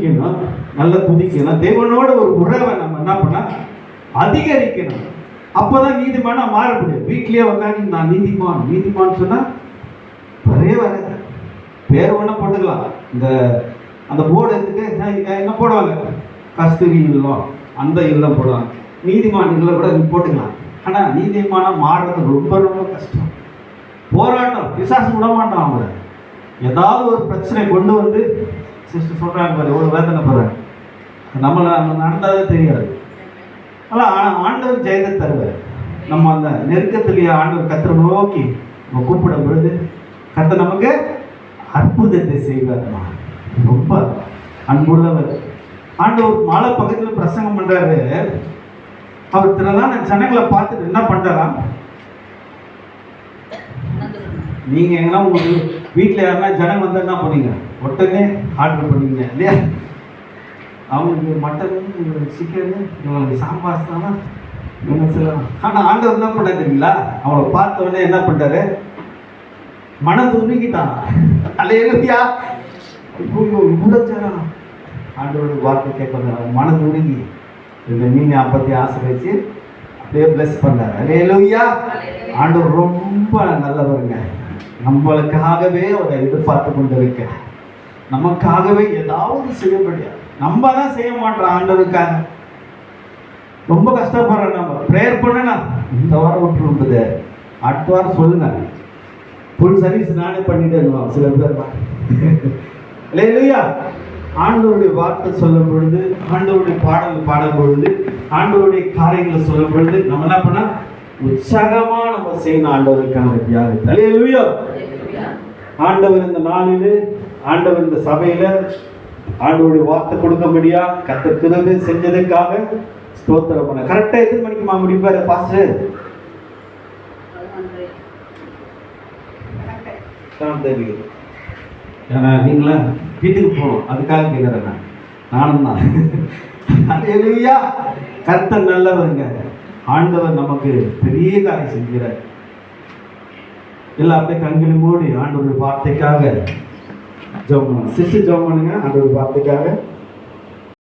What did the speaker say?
துதிக்கணும் நல்லா துதிக்கணும் தேவனோட ஒரு உறவை நம்ம என்ன பண்ணால் அதிகரிக்கணும். அப்பதான் நீதிமானா மாற முடியும். வீட்லேயே உட்காந்து நான் நீதிமான் நீதிமான் சொன்னால் வரவே வராது பேர் ஒன்றா போட்டுக்கலாம். இந்த அந்த போர்டு எடுத்துட்டு என்ன போடுவாங்க? கஸ்தூரி இல்லம். அந்த இல்லம் போடுவாங்க. நீதிமான் இல்லை கூட இது போட்டுக்கலாம். ஆனால் நீதிமானம் மாறுறது ரொம்ப ரொம்ப கஷ்டம். போராட்டம் விசாசம் விட மாட்டான் அவங்கள ஏதாவது ஒரு பிரச்சனை கொண்டு வந்து சிஸ்டர் சொல்கிறாங்க பாரு எவ்வளோ வேதனை போகிறாங்க நம்மளை நம்ம நடந்தாலே தெரியாது. ஆனால் ஆ- ஆண்டவர் ஜெயத்தை தருவார். நம்ம அந்த நெருக்கத்திலேயே ஆண்டவர் கத்திர நோக்கி நம்ம கூப்பிடும் பொழுது கத்த நமக்கு அற்புதத்தை செய்வார்மா ரொம்ப அன்புள்ளவர். ஆண்டவர் மலை பக்கத்தில் பிரசங்கம் பண்ணுறாரு அவர் திரளான ஜனங்களை பார்த்துட்டு என்ன பண்றாராம்? நீங்கள் எங்கன்னா உங்களுக்கு வீட்டில் யாருன்னா ஜனம் வந்தால் என்ன பண்ணீங்க உடனே ஆர்டர் பண்ணீங்க இல்லையா? அவங்களுக்கு மட்டன் இவங்களுக்கு சிக்கனு இவங்களுக்கு சாம்பார் தானா? இவங்க ஆனால் ஆண்டவர் என்ன பண்ண தெரியுங்களா? அவங்கள பார்த்த உடனே என்ன பண்ணிட்டாரு மனம் அல்ல அலையலுயா ஐயோ இவ்வளோ ஜனம் ஆண்டவரோட வார்த்தை கேட்க மனம் துருங்கி இந்த மீன் அப்பத்தி ஆசை வச்சு அப்படியே பிளஸ் பண்ணாரு அலையலுயா ஆண்டவர் ரொம்ப நல்லவருங்க. நம்மளுக்காகவே அவரை எதிர்பார்த்து கொண்டு நமக்காகவே ஏதாவது செய்ய முடியாது நம்ம தான் செய்ய மாட்டோம் ஆண்டவருக்காக. ரொம்ப கஷ்டப்படுறோம் நம்ம. ப்ரேயர் பண்ணனா இந்த வாரம் விட்டுருந்தது அடுத்த வாரம் சொல்லுங்க. ஃபுல் சர்வீஸ் நானே பண்ணிட்டே சில பேர் இல்லையா ஆண்டவருடைய வார்த்தை சொல்லும் பொழுது ஆண்டவருடைய பாடல் பாடும் பொழுது ஆண்டவருடைய காரியங்களை சொல்லும் பொழுது நம்ம என்ன பண்ணா உற்சாகமா செய்யணும் ஆண்டவருக்கான தியாகத்தை. அல்லேலூயா ஆண்டவர் இந்த நாளில் ஆண்டவர் இந்த சபையில ஆண்டவருடைய வார்த்தை கொடுக்கும்படியா கத்த கிருபை செஞ்சதுக்காக ஸ்தோத்திரம் பண்ண. கரெக்டா எத்தனை மணிக்குமா முடிப்பாரு பாஸ்டர் ஏன்னா நீங்களா வீட்டுக்கு போகணும். அதுக்காக கேட்குறேன் நான். நானும் தான் அல்லேலூயா கர்த்தர் நல்லவருங்க. ஆண்டவர் நமக்கு பெரிய காரியம் செஞ்சுக்கிறார் எல்லாத்தையும் கண்களை மூடி ஆண்டவருடைய வார்த்தைக்காக ஜெபம் பண்ணுங்க சிஸ்டர் ஜெபம் பண்ணுங்க ஆண்டவருடைய வார்த்தைக்காக.